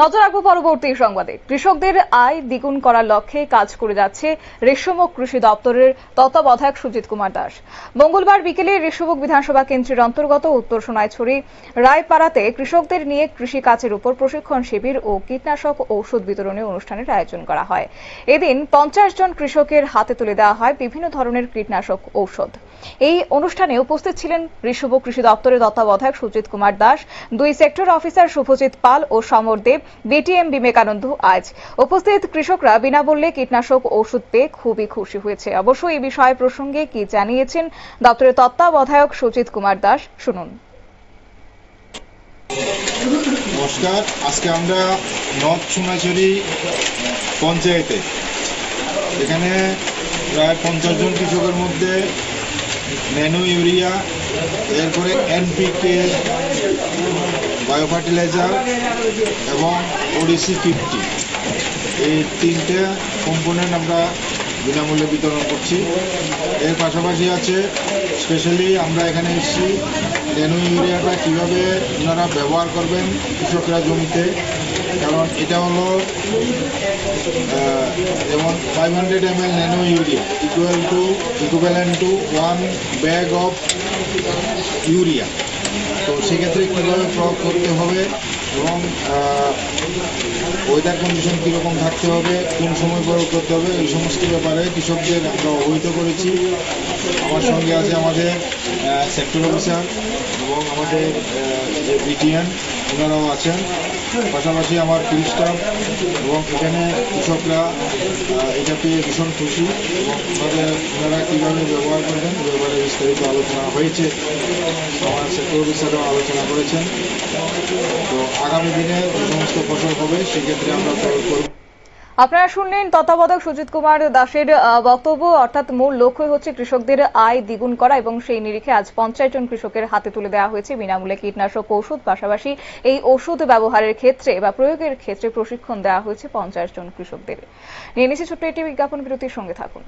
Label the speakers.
Speaker 1: নজর রাখব পরবর্তী সংবাদে। কৃষকদের আয় দ্বিগুণ করার লক্ষ্যে কাজ করে যাচ্ছে রেশমক কৃষি দপ্তরের তত্ত্বাবধায়ক সুজিত কুমার দাস। মঙ্গলবার বিকেলে রেশমক বিধানসভা কেন্দ্রের অন্তর্গত উত্তর সোনাইছড়ি রায়পাড়াতে কৃষকদের নিয়ে কৃষি কাজের উপর প্রশিক্ষণ শিবির ও কীটনাশক ঔষধ বিতরণী অনুষ্ঠানের আয়োজন করা হয়। এদিন পঞ্চাশ জন কৃষকের হাতে তুলে দেওয়া হয় বিভিন্ন ধরনের কীটনাশক ঔষধ। এই অনুষ্ঠানে উপস্থিত ছিলেন ঋষভ কৃষি দপ্তরের তত্ত্বাবধায়ক সুজিত কুমার দাস, দুই সেক্টর অফিসার শুভজিৎ পাল ও সমর দেব বিটিএম বিবেকানন্দ আজ। উপস্থিত কৃষকরা বিনামূল্যে কীটনাশক ওষুধ পেয়ে খুবই খুশি হয়েছে। অবশ্য এই বিষয়ে প্রসঙ্গে কি জানিয়েছেন দপ্তরের তত্ত্বাবধায়ক সুজিত কুমার দাস, শুনুন।
Speaker 2: নমস্কার, আজকে আমরা নর্থ সোনাঝুরি পঞ্চায়েতে, এখানে প্রায় পঞ্চাশ জন কৃষকের মধ্যে ন্যানো ইউরিয়া, এরপরে এনপিকে, বায়ো ফার্টিলাইজার এবং ওডিসি ফিফটি এই তিনটে কম্পোনেন্ট আমরা বিনামূল্যে বিতরণ করছি। এর পাশাপাশি আছে স্পেশালি আমরা এখানে এসেছি ন্যানো ইউরিয়াটা কীভাবে ওনারা ব্যবহার করবেন কৃষকরা জমিতে। কারণ এটা হলো যেমন five hundred M L nano urea equal to equivalent to one bag of urea তো সেক্ষেত্রে কীভাবে প্রয়োগ করতে হবে এবং ওয়েদার কন্ডিশন কীরকম থাকতে হবে, কোন সময় প্রয়োগ করতে হবে, এই সমস্ত ব্যাপারে কৃষকদের আমরা অবহিত করেছি। আমার সঙ্গে আছে আমাদের সেক্টর অফিসার এবং আমাদের যে বিটিএন ওনারাও আছেন। পাশাপাশি আমার স্টাফ এবং এখানে কৃষকরা এটা পেয়ে ভীষণ খুশি, এবং ওনাদের ওনারা কীভাবে ব্যবহার করবেন ব্যাপারে বিস্তারিত আলোচনা হয়েছে। আমার সেক্টর অফিসারও আলোচনা করেছেন। তো আগামী দিনে সমস্ত ফসল হবে, সেক্ষেত্রে আমরা করব।
Speaker 1: আপনারা শুনলেন তত্ত্বাবধায়ক সুজিত কুমার দাসের বক্তব্য। অর্থাৎ মূল লক্ষ্য হচ্ছে কৃষকদের আয় দ্বিগুণ করা এবং সেই নিরিখে আজ পঞ্চাশ জন কৃষকের হাতে তুলে দেওয়া হয়েছে। বিনামূল্যে কীটনাশক ঔষধ পাশাপাশি এই ওষুধ ব্যবহারের ক্ষেত্রে বা প্রয়োগের ক্ষেত্রে প্রশিক্ষণ দেওয়া হয়েছে পঞ্চাশ জন কৃষকদের। নিয়ে নিচ্ছি ছোট্ট একটি বিজ্ঞাপন, বিরতির সঙ্গে থাকুন।